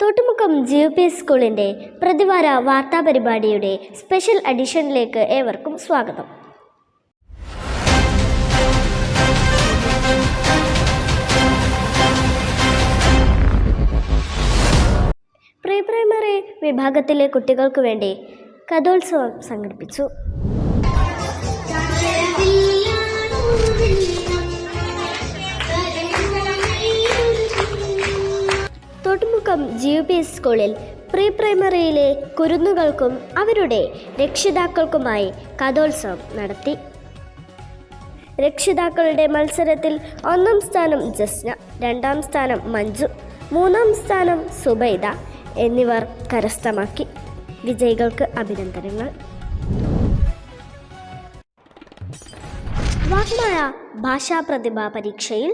Thottumukkam G U P സ്കൂളിന്റെ പ്രതിവാര വാർത്താ പരിപാടിയുടെ സ്പെഷ്യൽ എഡിഷനിലേക്ക് ഏവർക്കും സ്വാഗതം. പ്രീ പ്രൈമറി വിഭാഗത്തിലെ കുട്ടികൾക്ക് വേണ്ടി കഥോത്സവം സംഘടിപ്പിച്ചു. തോട്ടുമുക്കം ജി യു പി സ്കൂളിൽ പ്രീ പ്രൈമറിയിലെ കുരുന്നുകൾക്കും അവരുടെ രക്ഷിതാക്കൾക്കുമായി കഥോത്സവം നടത്തി. രക്ഷിതാക്കളുടെ മത്സരത്തിൽ ഒന്നാം സ്ഥാനം ജസ്ന രണ്ടാം സ്ഥാനം മഞ്ജു മൂന്നാം സ്ഥാനം സുബൈദ എന്നിവർ കരസ്ഥമാക്കി. വിജയികൾക്ക് അഭിനന്ദനങ്ങൾ. വാഗ്മായ ഭാഷാ പ്രതിഭാ പരീക്ഷയിൽ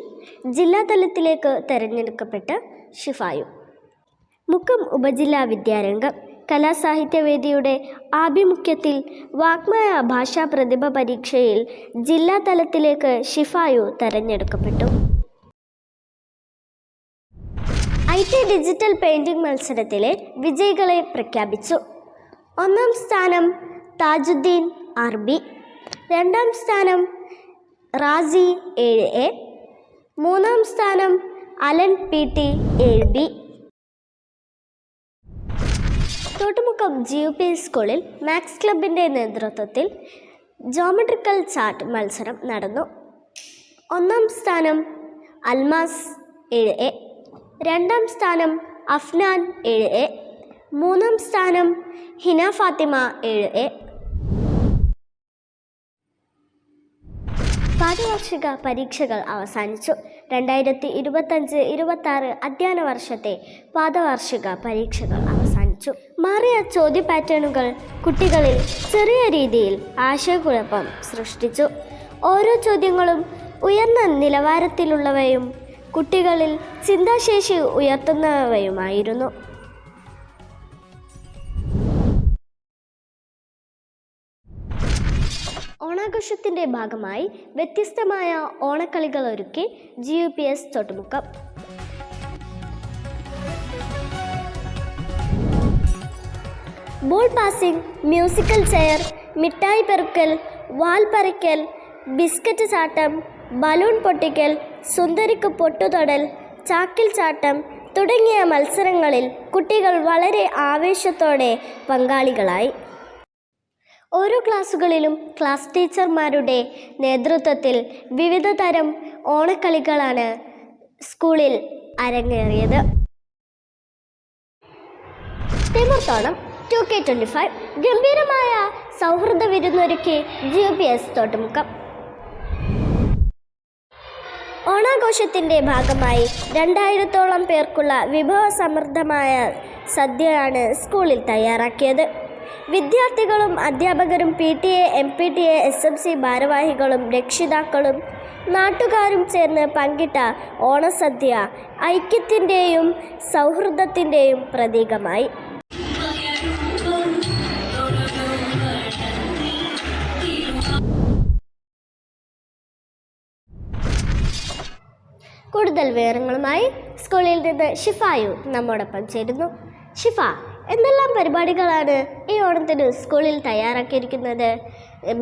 ജില്ലാതലത്തിലേക്ക് തെരഞ്ഞെടുക്കപ്പെട്ട് ഷിഫായു. മുക്കം ഉപജില്ലാ വിദ്യാരംഗം. കലാസാഹിത്യവേദിയുടെ ആഭിമുഖ്യത്തിൽ വാഗ്മയ ഭാഷാ പ്രതിഭ പരീക്ഷയിൽ ജില്ലാ തലത്തിലേക്ക് ഷിഫായു തെരഞ്ഞെടുക്കപ്പെട്ടു. ഐ ടി ഡിജിറ്റൽ പെയിൻറിംഗ് മത്സരത്തിലെ വിജയികളെ പ്രഖ്യാപിച്ചു. ഒന്നാം സ്ഥാനം താജുദ്ദീൻ അർബി രണ്ടാം സ്ഥാനം റാസി ഏഴ് എ മൂന്നാം സ്ഥാനം അലൻ പി ടി ഏഴ് B Thottumukkam G U P സ്കൂളിൽ മാത്സ് ക്ലബിന്റെ നേതൃത്വത്തിൽ ജോമെട്രിക്കൽ ചാർട്ട് മത്സരം നടന്നു. ഒന്നാം സ്ഥാനം അൽമാസ് ഏഴ് എ രണ്ടാം സ്ഥാനം അഫ്നാൻ ഏഴ് എ മൂന്നാം സ്ഥാനം ഹിന ഫാത്തിമ ഏഴ് എ. പാഠവാർഷിക പരീക്ഷകൾ അവസാനിച്ചു. രണ്ടായിരത്തി ഇരുപത്തഞ്ച് ഇരുപത്തി ആറ് അധ്യയന വർഷത്തെ പാദവാർഷിക പരീക്ഷകൾ അവസാനിച്ചു. മാറിയ ചോദ്യ പാറ്റേണുകൾ കുട്ടികളിൽ ചെറിയ രീതിയിൽ ആശയക്കുഴപ്പം സൃഷ്ടിച്ചു. ഓരോ ചോദ്യങ്ങളും ഉയർന്ന നിലവാരത്തിലുള്ളവയും കുട്ടികളിൽ ചിന്താശേഷി ഉയർത്തുന്നവയുമായിരുന്നു. ഓണാഘോഷത്തിന്റെ ഭാഗമായി വ്യത്യസ്തമായ ഓണക്കളികൾ ഒരുക്കി G U P S Thottumukkam. Ball passing musical chair മിഠായി പെറുക്കൽ വാൽ പറിക്കൽ ബിസ്ക്കറ്റ് ചാട്ടം ബലൂൺ പൊട്ടിക്കൽ സുന്ദരിക്ക് പൊട്ടുതൊടൽ ചാക്കിൽ ചാട്ടം തുടങ്ങിയ മത്സരങ്ങളിൽ കുട്ടികൾ വളരെ ആവേശത്തോടെ പങ്കാളികളായി. ഓരോ ക്ലാസ്സുകളിലും ക്ലാസ് ടീച്ചർമാരുടെ നേതൃത്വത്തിൽ വിവിധ തരം ഓണക്കളികളാണ് സ്കൂളിൽ അരങ്ങേറിയത്. തിമിർത്തോണം ടു കെ ട്വന്റി ഫൈവ് ഗംഭീരമായ സൗഹൃദ വിരുന്നൊരുക്കി ജി പി എസ് തോട്ടുമുക്കം. ഓണാഘോഷത്തിന്റെ ഭാഗമായി രണ്ടായിരത്തോളം പേർക്കുള്ള വിഭവസമൃദ്ധമായ സദ്യയാണ് സ്കൂളിൽ തയ്യാറാക്കിയത്. വിദ്യാർത്ഥികളും അധ്യാപകരും P T A M P T A S M C ഭാരവാഹികളും രക്ഷിതാക്കളും നാട്ടുകാരും ചേർന്ന് പങ്കിട്ട ഓണസദ്യ ഐക്യത്തിന്റെയും സൗഹൃദത്തിന്റെയും പ്രതീകമായി. കൂടുതൽ വിവരങ്ങളുമായി സ്കൂളിൽ നിന്ന് ഷിഫായു നമ്മോടൊപ്പം ചേരുന്നു. ഷിഫ എന്തെല്ലാം പരിപാടികളാണ് ഈ ഓണത്തിന് സ്കൂളിൽ തയ്യാറാക്കിയിരിക്കുന്നത്?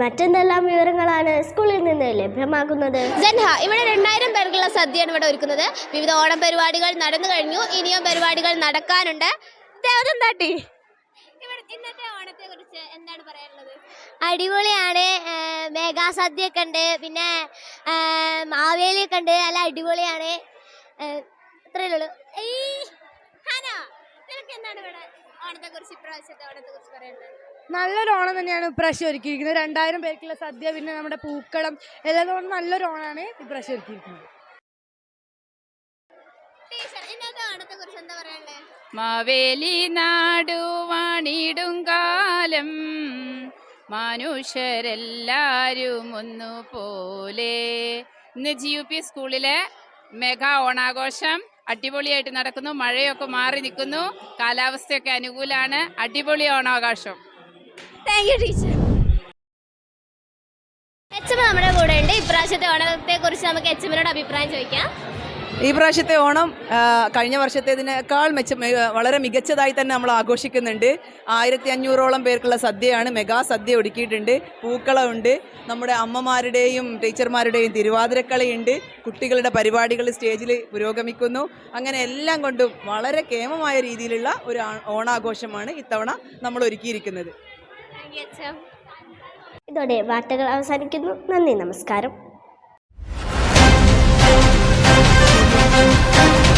മറ്റെന്തെല്ലാം വിവരങ്ങളാണ് സ്കൂളിൽ നിന്ന് ലഭ്യമാകുന്നത്? ജൻഹ ഇവിടെ രണ്ടായിരം പേർക്കുള്ള സദ്യയാണ് ഇവിടെ ഒരുക്കുന്നത്. വിവിധ ഓണം പരിപാടികൾ നടന്നു കഴിഞ്ഞു. ഇനിയും പരിപാടികൾ നടക്കാനുണ്ട്. ദേവതം ഇവിടെ ഇന്നത്തെ ഓണത്തെ കുറിച്ച് എന്താണ് പറയാനുള്ളത്? അടിപൊളിയാണ്. മേഘാസദ്യ ഒക്കെ ഉണ്ട്. പിന്നെ മാവേലി ഒക്കെ ഉണ്ട്. നല്ല അടിപൊളിയാണ്. അത്രയേ ഉള്ളൂ. നല്ലൊരു ഓണം തന്നെയാണ് ഇപ്രാവശ്യം ഒരുക്കിയിരിക്കുന്നത്. രണ്ടായിരം പേർക്കുള്ള സദ്യ പിന്നെ നമ്മുടെ പൂക്കളം. എല്ലാം നല്ലൊരു ഓണമാണ് ഇപ്രാവശ്യം ഒരുക്കിയിരിക്കുന്നത് ടീച്ചർ ഇന്നത്തെ ഓണത്തെ കുറിച്ച് എന്താ പറയാനുള്ളത് മാവേലി നാടുവാണിടും കാലം. മനുഷ്യരെല്ലാരും ഒന്നുപോലെ ഇന്ന് ജി യു പി സ്കൂളിലെ മെഗാ ഓണാഘോഷം അടിപൊളിയായിട്ട് നടക്കുന്നു. മഴയൊക്കെ മാറി നിൽക്കുന്നു. കാലാവസ്ഥയൊക്കെ അനുകൂലമാണ് അടിപൊളി ഓണാഘോഷം. Thank you teacher H M നമ്മുടെ കൂടെ ഉണ്ട്. ഇപ്രാവശ്യത്തെ ഓണത്തെ കുറിച്ച് നമുക്ക് എച്ച് എമ്മിനോട് അഭിപ്രായം ചോദിക്കാം. ഈ പ്രാവശ്യത്തെ ഓണം കഴിഞ്ഞ വർഷത്തേതിനേക്കാൾ മെച്ച വളരെ മികച്ചതായി തന്നെ നമ്മൾ ആഘോഷിക്കുന്നുണ്ട്. ആയിരത്തി അഞ്ഞൂറോളം പേർക്കുള്ള സദ്യയാണ് മെഗാ സദ്യ ഒടുക്കിയിട്ടുണ്ട് പൂക്കളമുണ്ട്. നമ്മുടെ അമ്മമാരുടെയും ടീച്ചർമാരുടെയും തിരുവാതിരക്കളിയുണ്ട്. കുട്ടികളുടെ പരിപാടികൾ സ്റ്റേജിൽ പുരോഗമിക്കുന്നു. അങ്ങനെ എല്ലാം കൊണ്ടും വളരെ കേമമായ രീതിയിലുള്ള ഒരു ഓണാഘോഷമാണ് ഇത്തവണ നമ്മൾ ഒരുക്കിയിരിക്കുന്നത്. ഇതോടെ വാർത്തകൾ അവസാനിക്കുന്നു. നന്ദി നമസ്കാരം. Música